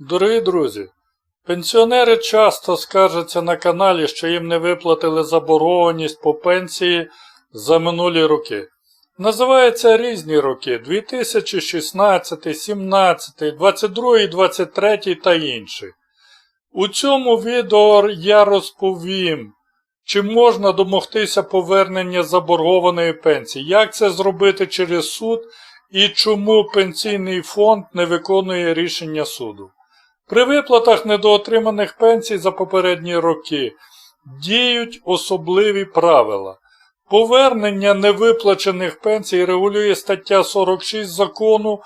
Дорогі друзі, пенсіонери часто скаржаться на каналі, що їм не виплатили заборгованість по пенсії за минулі роки. Називаються різні роки 2016, 17, 22, 23 та інші. У цьому відео я розповім, чи можна домогтися повернення заборгованої пенсії, як це зробити через суд і чому пенсійний фонд не виконує рішення суду. При виплатах недоотриманих пенсій за попередні роки діють особливі правила. Повернення невиплачених пенсій регулює стаття 46 закону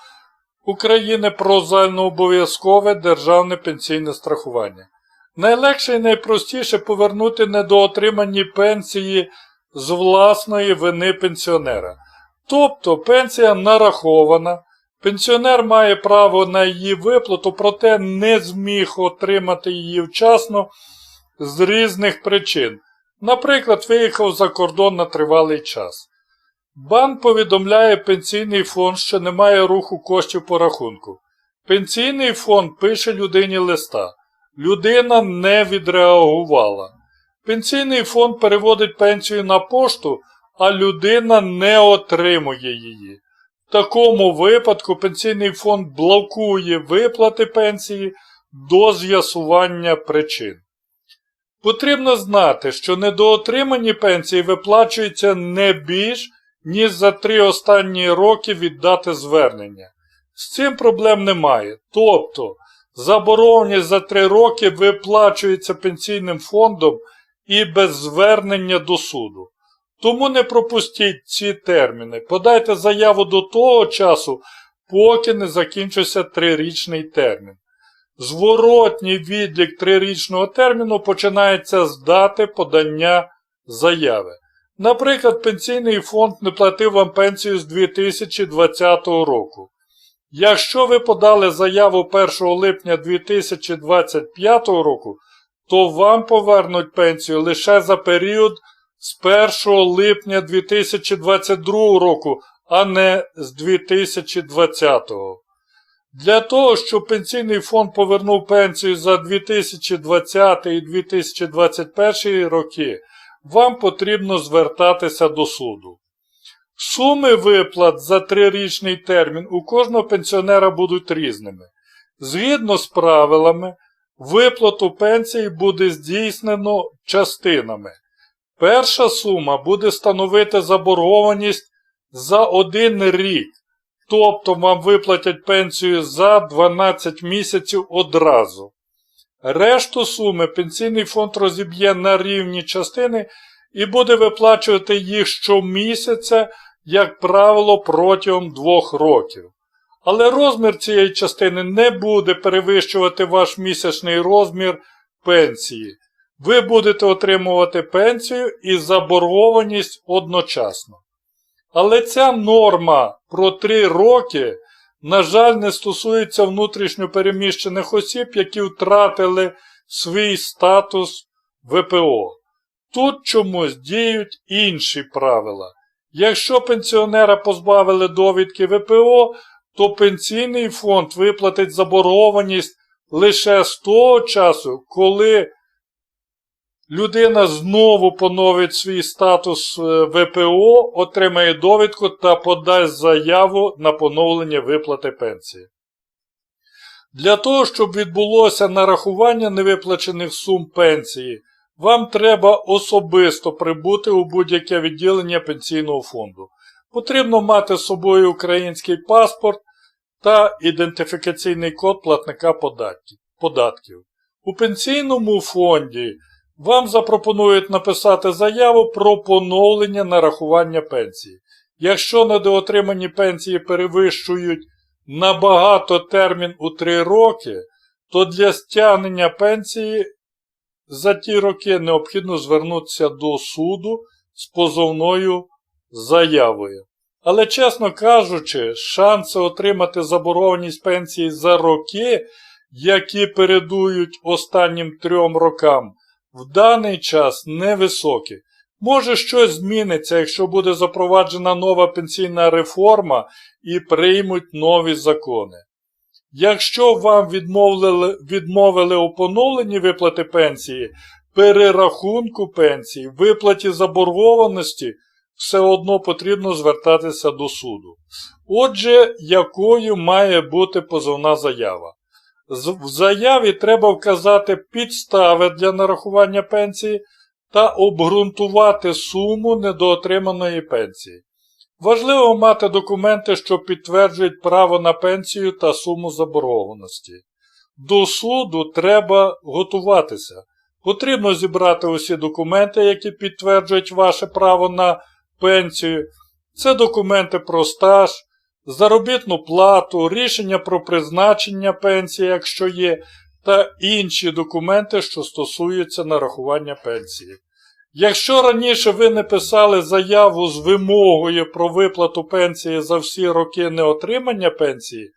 України про загальнообов'язкове державне пенсійне страхування. Найлегше і найпростіше повернути недоотримані пенсії з власної вини пенсіонера. Тобто пенсія нарахована, пенсіонер має право на її виплату, проте не зміг отримати її вчасно з різних причин. Наприклад, виїхав за кордон на тривалий час. Банк повідомляє пенсійний фонд, що немає руху коштів по рахунку. Пенсійний фонд пише людині листа. Людина не відреагувала. Пенсійний фонд переводить пенсію на пошту, а людина не отримує її. Такому випадку пенсійний фонд блокує виплати пенсії до з'ясування причин. Потрібно знати, що недоотримані пенсії виплачуються не більш, ніж за три останні роки від дати звернення. З цим проблем немає. Тобто, заборгованість за три роки виплачується пенсійним фондом і без звернення до суду. Тому не пропустіть ці терміни. Подайте заяву до того часу, поки не закінчиться трирічний термін. Зворотній відлік трирічного терміну починається з дати подання заяви. Наприклад, пенсійний фонд не платив вам пенсію з 2020 року. Якщо ви подали заяву 1 липня 2025 року, то вам повернуть пенсію лише за період з 1 липня 2022 року, а не з 2020. Для того, щоб пенсійний фонд повернув пенсію за 2020 і 2021 роки, вам потрібно звертатися до суду. Суми виплат за трирічний термін у кожного пенсіонера будуть різними. Згідно з правилами, виплату пенсії буде здійснено частинами. Перша сума буде становити заборгованість за один рік. Тобто вам виплатять пенсію за 12 місяців одразу. Решту суми пенсійний фонд розіб'є на рівні частини і буде виплачувати їх щомісяця, як правило, протягом двох років. Але розмір цієї частини не буде перевищувати ваш місячний розмір пенсії. Ви будете отримувати пенсію і заборгованість одночасно. Але ця норма про 3 роки, на жаль, не стосується внутрішньопереміщених осіб, які втратили свій статус ВПО. Тут чомусь діють інші правила. Якщо пенсіонера позбавили довідки ВПО, то пенсійний фонд виплатить заборгованість лише з того часу, коли людина знову поновить свій статус е, ВПО, отримає довідку та подасть заяву на поновлення виплати пенсії. Для того, щоб відбулося нарахування невиплачених сум пенсії, вам треба особисто прибути у будь-яке відділення пенсійного фонду. Потрібно мати з собою український паспорт та ідентифікаційний код платника податків. У пенсійному фонді вам запропонують написати заяву про поновлення нарахування пенсії. Якщо недоотримані пенсії перевищують набагато термін у 3 роки, то для стягнення пенсії за ті роки необхідно звернутися до суду з позовною заявою. Але, чесно кажучи, шанси отримати заборгованість пенсії за роки, які передують останнім трьом рокам, в даний час невисокі. Може щось зміниться, якщо буде запроваджена нова пенсійна реформа і приймуть нові закони. Якщо вам відмовили, відмовили у поновленні виплати пенсії, перерахунку пенсії, виплаті заборгованості, все одно потрібно звертатися до суду. Отже, якою має бути позовна заява? В заяві треба вказати підстави для нарахування пенсії та обґрунтувати суму недоотриманої пенсії. Важливо мати документи, що підтверджують право на пенсію та суму заборгованості. До суду треба готуватися. Потрібно зібрати усі документи, які підтверджують ваше право на пенсію. Це документи про стаж, заробітну плату, рішення про призначення пенсії, якщо є, та інші документи, що стосуються нарахування пенсії. Якщо раніше ви не писали заяву з вимогою про виплату пенсії за всі роки неотримання пенсії,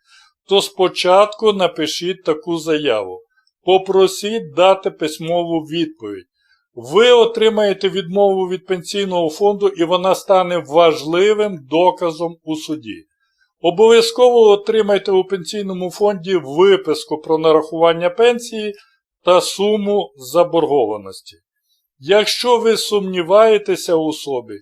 то спочатку напишіть таку заяву. Попросіть дати письмову відповідь. Ви отримаєте відмову від пенсійного фонду і вона стане важливим доказом у суді. Обов'язково отримайте у пенсійному фонді виписку про нарахування пенсії та суму заборгованості. Якщо ви сумніваєтеся у собі,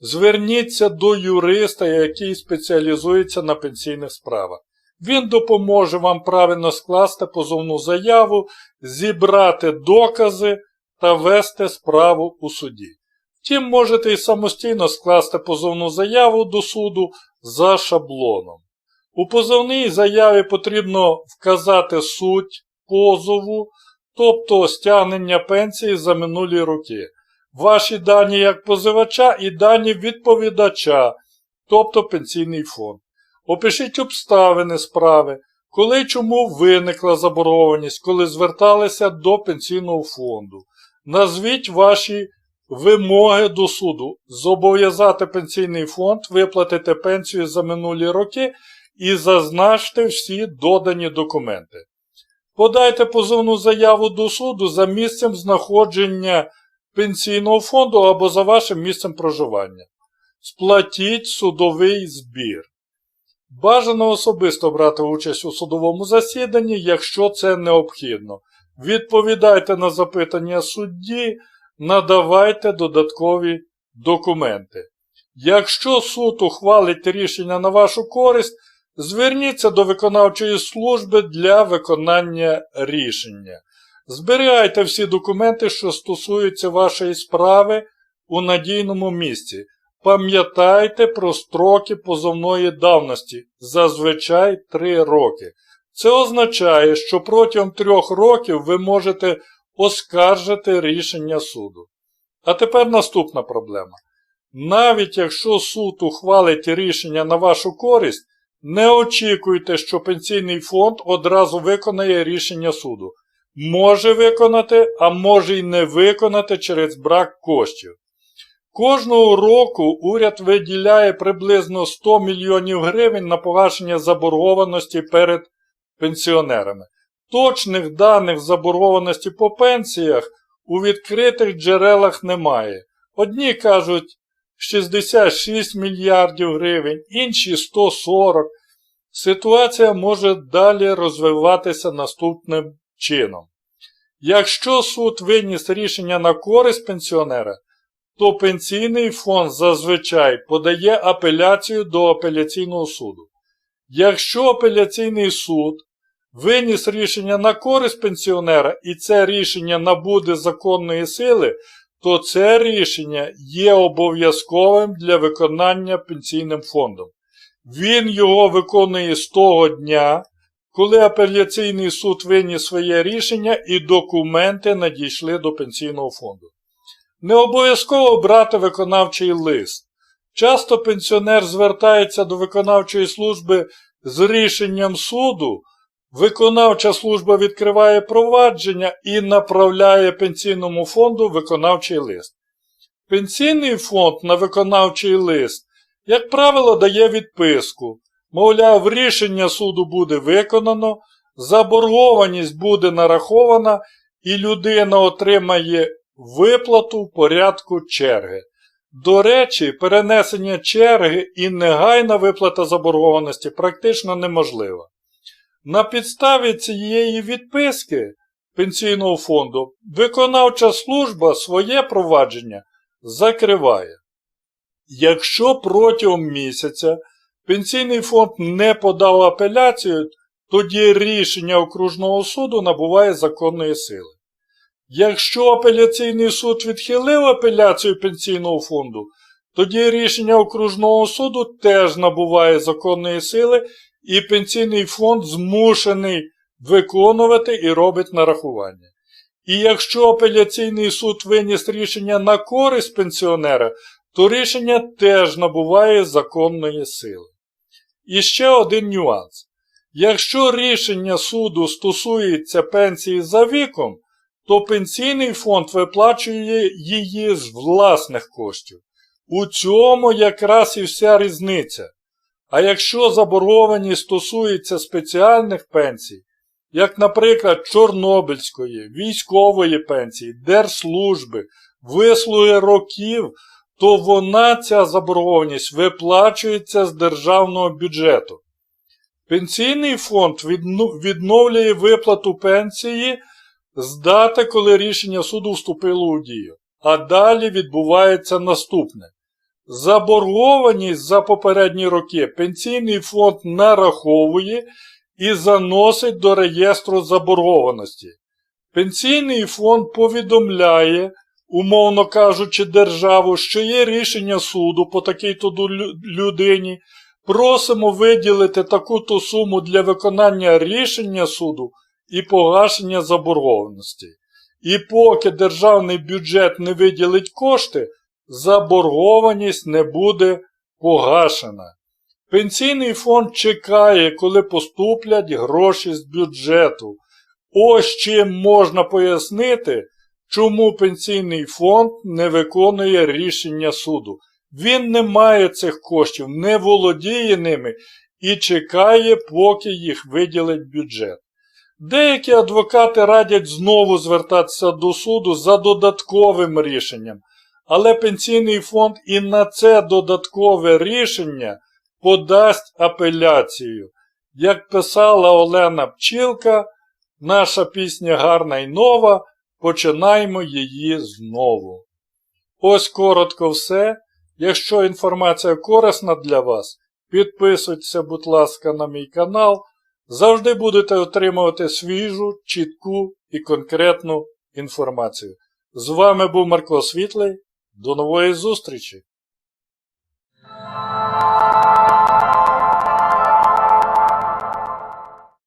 зверніться до юриста, який спеціалізується на пенсійних справах. Він допоможе вам правильно скласти позовну заяву, зібрати докази та вести справу у суді. Втім, можете і самостійно скласти позовну заяву до суду за шаблоном. У позовній заяві потрібно вказати суть позову, тобто стягнення пенсії за минулі роки, ваші дані як позивача і дані відповідача, тобто пенсійний фонд. Опишіть обставини справи, коли чому виникла заборгованість, коли зверталися до пенсійного фонду. Назвіть ваші вимоги до суду, зобов'язати пенсійний фонд виплатити пенсію за минулі роки і зазначте всі додані документи. Подайте позовну заяву до суду за місцем знаходження пенсійного фонду або за вашим місцем проживання. Сплатіть судовий збір. Бажано особисто брати участь у судовому засіданні, якщо це необхідно. Відповідайте на запитання судді, надавайте додаткові документи. Якщо суд ухвалить рішення на вашу користь, зверніться до виконавчої служби для виконання рішення. Зберігайте всі документи, що стосуються вашої справи у надійному місці. Пам'ятайте про строки позовної давності, зазвичай 3 роки. Це означає, що протягом 3 років ви можете оскаржити рішення суду. А тепер наступна проблема. Навіть якщо суд ухвалить рішення на вашу користь, не очікуйте, що пенсійний фонд одразу виконає рішення суду. Може виконати, а може й не виконати через брак коштів. Кожного року уряд виділяє приблизно 100 мільйонів гривень на погашення заборгованості перед пенсіонерами. Точних даних заборгованості по пенсіях у відкритих джерелах немає. Одні кажуть 66 мільярдів гривень, інші 140. Ситуація може далі розвиватися наступним чином. Якщо суд виніс рішення на користь пенсіонера, то пенсійний фонд зазвичай подає апеляцію до апеляційного суду. Якщо апеляційний суд виніс рішення на користь пенсіонера і це рішення набуде законної сили, то це рішення є обов'язковим для виконання пенсійним фондом. Він його виконує з того дня, коли апеляційний суд виніс своє рішення і документи надійшли до пенсійного фонду. Не обов'язково брати виконавчий лист. Часто пенсіонер звертається до виконавчої служби з рішенням суду, виконавча служба відкриває провадження і направляє пенсійному фонду виконавчий лист. Пенсійний фонд на виконавчий лист, як правило, дає відписку. Мовляв, рішення суду буде виконано, заборгованість буде нарахована, і людина отримає виплату в порядку черги. До речі, перенесення черги і негайна виплата заборгованості практично неможлива. На підставі цієї відписки пенсійного фонду виконавча служба своє провадження закриває. Якщо протягом місяця пенсійний фонд не подав апеляцію, тоді рішення окружного суду набуває законної сили. Якщо апеляційний суд відхилив апеляцію пенсійного фонду, тоді рішення окружного суду теж набуває законної сили, і пенсійний фонд змушений виконувати і робить нарахування. І якщо апеляційний суд виніс рішення на користь пенсіонера, то рішення теж набуває законної сили. І ще один нюанс. Якщо рішення суду стосується пенсії за віком, то пенсійний фонд виплачує її з власних коштів. У цьому якраз і вся різниця. А якщо заборгованість стосується спеціальних пенсій, як, наприклад, Чорнобильської, військової пенсії, держслужби, вислуги років, то вона, ця заборгованість, виплачується з державного бюджету. Пенсійний фонд відновлює виплату пенсії з дати, коли рішення суду вступило у дію. А далі відбувається наступне. Заборгованість за попередні роки пенсійний фонд нараховує і заносить до реєстру заборгованості. Пенсійний фонд повідомляє, умовно кажучи, державу, що є рішення суду по такій-то людині. Просимо виділити таку-то суму для виконання рішення суду і погашення заборгованості. І поки державний бюджет не виділить кошти, заборгованість не буде погашена. Пенсійний фонд чекає, коли поступлять гроші з бюджету. Ось чим можна пояснити, чому пенсійний фонд не виконує рішення суду. Він не має цих коштів, не володіє ними і чекає, поки їх виділить бюджет. Деякі адвокати радять знову звертатися до суду за додатковим рішенням, але пенсійний фонд і на це додаткове рішення подасть апеляцію. Як писала Олена Пчілка, наша пісня гарна й нова, починаємо її знову. Ось коротко все. Якщо інформація корисна для вас, підписуйтеся, будь ласка, на мій канал. Завжди будете отримувати свіжу, чітку і конкретну інформацію. З вами був Марко Світлий. До нової зустрічі!